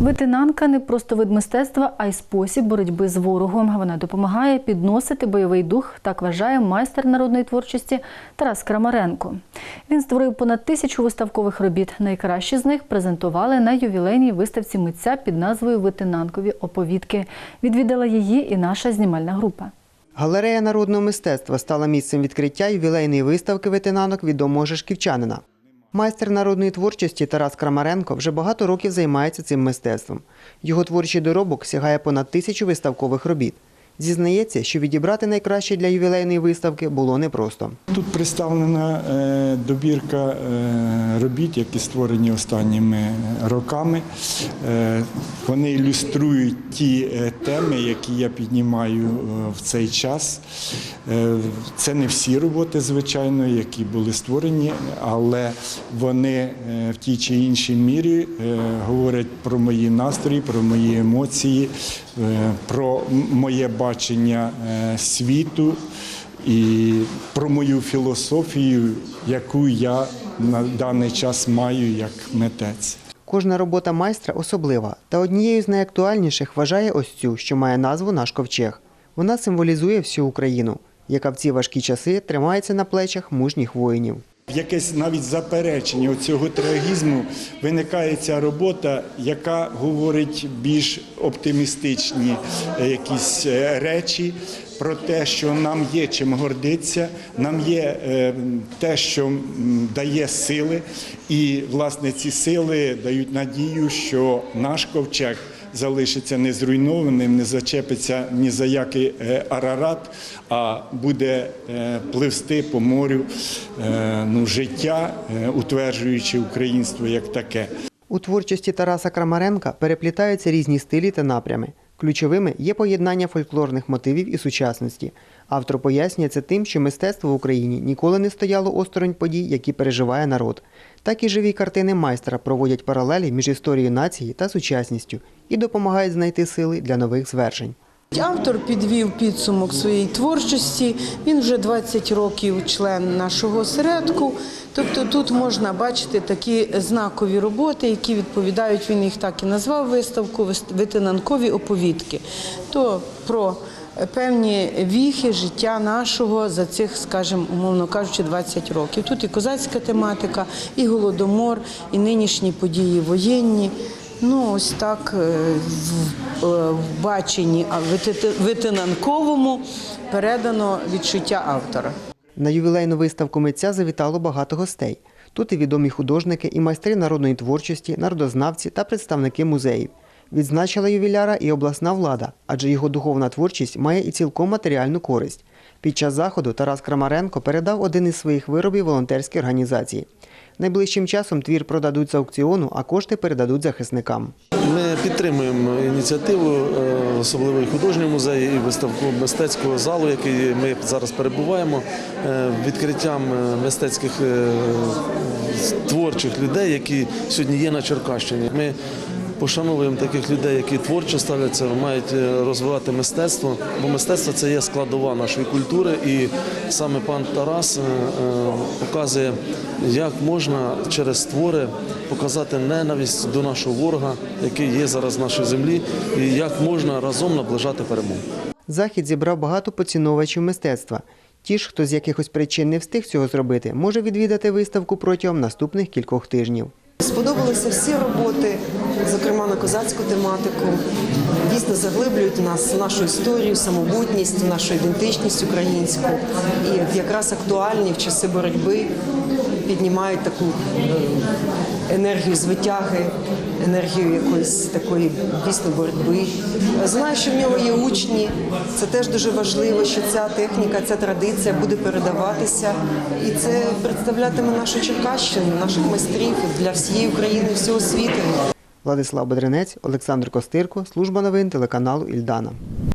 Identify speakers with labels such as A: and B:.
A: Ветенанка не просто вид мистецтва, а й спосіб боротьби з ворогом. Вона допомагає підносити бойовий дух, так вважає майстер народної творчості Тарас Крамаренко. Він створив понад тисячу виставкових робіт. Найкращі з них презентували на ювілейній виставці митця під назвою Ветенанкові оповідки. Відвідала її і наша знімальна група.
B: Галерея народного мистецтва стала місцем відкриття ювілейної виставки ветенанок відомого жашківчанина. Майстер народної творчості Тарас Крамаренко вже багато років займається цим мистецтвом. Його творчий доробок сягає понад тисячу виставкових робіт. Зізнається, що відібрати найкраще для ювілейної виставки було непросто.
C: Тут представлена е, добірка е, робіт, які створені останніми роками. Е, Вони ілюструють ті теми, які я піднімаю в цей час. Це не всі роботи, звичайно, які були створені, але вони в тій чи іншій мірі говорять про мої настрої, про мої емоції, про моє бачення е, світу і про мою філософію, яку я на даний час маю як митець.
B: Кожна робота майстра особлива, та однією з найактуальніших вважає ось цю, що має назву Наш ковчег. Вона символізує всю Україну, яка в ці важкі часи тримається на плечах мужніх воїнів.
C: Якесь навіть заперечення цього трагізму виникає ця робота, яка говорить більш оптимістичні е, якісь е, речі про те, що нам є чим гордитися, нам є е, те, що дає сили, і власне ці сили дають надію, що наш ковчег залишиться незруйнованим, не зачепиться ні за який е, арарат, а буде е, пливсти по морю е, ну, життя, утверджуючи українство як таке.
B: У творчості Тараса Крамаренка переплітаються різні стилі та напрями. Ключовими є поєднання фольклорних мотивів і сучасності. Автор пояснює це тим, що мистецтво в Україні ніколи не стояло осторонь подій, які переживає народ. Так і живі картини майстра проводять паралелі між історією нації та сучасністю і допомагають знайти сили для нових звершень.
D: Автор підвів підсумок своєї творчості. Він вже 20 років член нашого осередку. Тобто тут можна бачити такі знакові роботи, які відповідають, він їх так і назвав виставку витинанкові оповідки. То про певні віхи життя нашого за цих, скажімо, умовно кажучи, 20 років. Тут і козацька тематика, і голодомор, і нинішні події воєнні. Ну, ось так е, в, е, баченні, а в витинанковому передано відчуття автора.
B: На ювілейну виставку митця завітало багато гостей. Тут і відомі художники, і майстри народної творчості, народознавці та представники музеїв. Відзначила ювіляра і обласна влада, адже його духовна творчість має і цілком матеріальну користь. Під час заходу Тарас Крамаренко передав один із своїх виробів волонтерській організації. Найближчим часом твір продадуть з аукціону, а кошти передадуть захисникам.
E: Ми підтримуємо ініціативу, е, особливо і художнього музею, і виставку мистецького залу, який ми зараз перебуваємо, е, відкриттям е, мистецьких творчих людей, які сьогодні є на Черкащині. Ми пошановуємо таких людей, які творчо ставляться, мають е, розвивати мистецтво, бо мистецтво це є складова нашої культури, і саме пан Тарас е, е, показує, як можна через твори показати ненависть до нашого ворога, який є зараз в нашій землі, і як можна разом наближати перемогу.
B: Захід зібрав багато поціновувачів мистецтва. Ті ж, хто з якихось причин не встиг цього зробити, може відвідати виставку протягом наступних кількох тижнів.
F: Сподобалися всі роботи, зокрема на козацьку тематику. Дійсно заглиблюють нас нашу історію, самобутність, нашу ідентичність українську. І якраз актуальні в часи боротьби піднімають таку е, енергію звитяги, енергію якоїсь такої дійсно боротьби. Знаю, що в нього є учні. Це теж дуже важливо, що ця техніка, ця традиція буде передаватися, і це представлятиме нашу Черкащину, наших майстрів для всієї України, всього світу.
B: Владислав Бедренець, Олександр Костирко, служба новин телеканалу Ільдана.